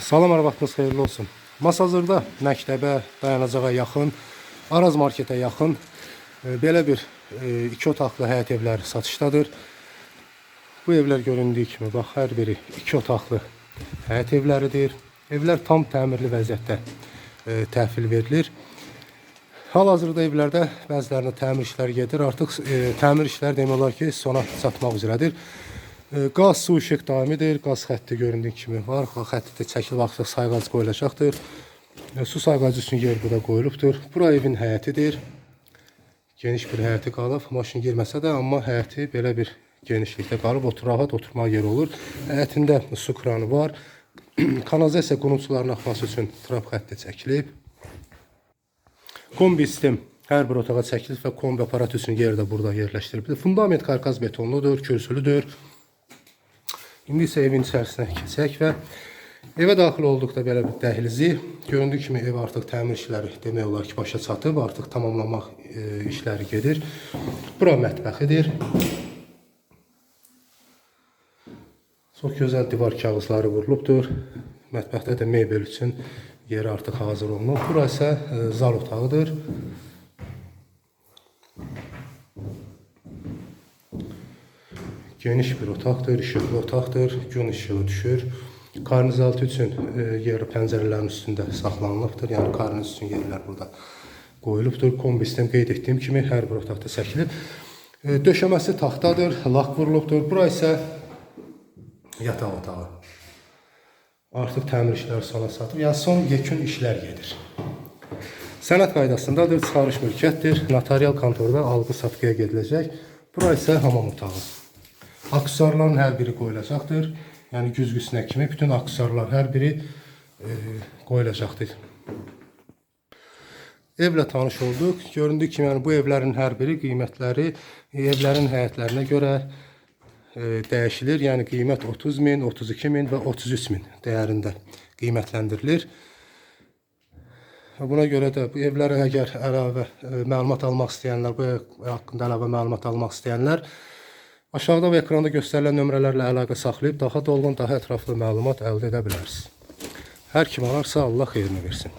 Salam hər vaxtınız xeyirli olsun. Masazırda məktəbə, dayanacağa yaxın, Araz marketə yaxın e, belə bir e, iki otaqlı həyət evləri satışdadır. Bu evlər göründüyü kimi bax hər biri iki otaqlı həyət evləridir. Evlər tam təmirli vəziyyətdə e, təhvil verilir. Hal-hazırda evlərdə bəzilərində təmir işləri gedir. Artıq təmir işləri demək olar ki, sona çatmaq üzrədir. E, Qaz, su, işıq daimidir. Qaz xətti göründüyü kimi var. Xətti də çəkilib artıq sayğac qoyulacaqdır. Su sayğacı üçün yer burada qoyulubdur. Bura evin həyətidir. Geniş bir həyəti qalıb. Maşın girməsə də, amma həyəti belə bir genişlikdə qalıb. Otur, rahat oturmağa yer olur. Həyətində su kranı var. Kanalizasiya qunutçularının axması üçün trap xətti çəkilib. Kombi sistem hər bir otağa çəkilib və kombi aparat üçün yer də burada yerləşdirilib. Fundament karkaz betonludur, kürsülüdür. İndi isə evin içərisinə keçək və evə daxil olduqda belə bir dəhlizi göründüyü kimi ev artıq təmir işləri demək olar ki, başa çatıb, artıq tamamlamaq e, işləri gedir. Bura mətbəxidir. Çox gözəl divar kağızları vurulubdur. Mətbəxdə də mebel üçün yeri artıq hazır olunub. Bura isə e, zal otağıdır. Geniş bir otaqdır, işıqlı otaqdır, gün işığı düşür. Karniz altı üçün e, yer pəncərələrin üstündə saxlanılıbdır. Yəni karniz üçün yerlər burada qoyulubdur. Kombi sistem qeyd etdiyim kimi hər bir otaqda çəkilib. E, döşəməsi taxtadır, lak vurulubdur. Bura isə yataq otağı. Artıq təmir işləri sona çatıb. Yəni son yekun işlər gedir. Sənəd qaydasındadır, çıxarış mülkiyyətdir. Notarial kontorda alqı-satqıya gediləcək. Bura isə hamam otağı. Aksesuarların hər biri qoyulacaqdır. Yəni güzgüsünə kimi bütün aksesuarlar hər biri e, qoyulacaqdır. Evlə tanış olduq. Göründüyü kimi yəni bu evlərin hər biri qiymətləri e, evlərin həyətlərinə görə e, dəyişilir. Yəni qiymət 30 min, 32 min və 33 min dəyərində qiymətləndirilir. Buna görə də bu evlərə əgər əlavə e, məlumat almaq istəyənlər, bu haqqında əlavə məlumat almaq istəyənlər aşağıda və ekranda göstərilən nömrələrlə əlaqə saxlayıb daha dolğun, daha ətraflı məlumat əldə edə bilərsiniz. Hər kim alarsa Allah xeyrini versin.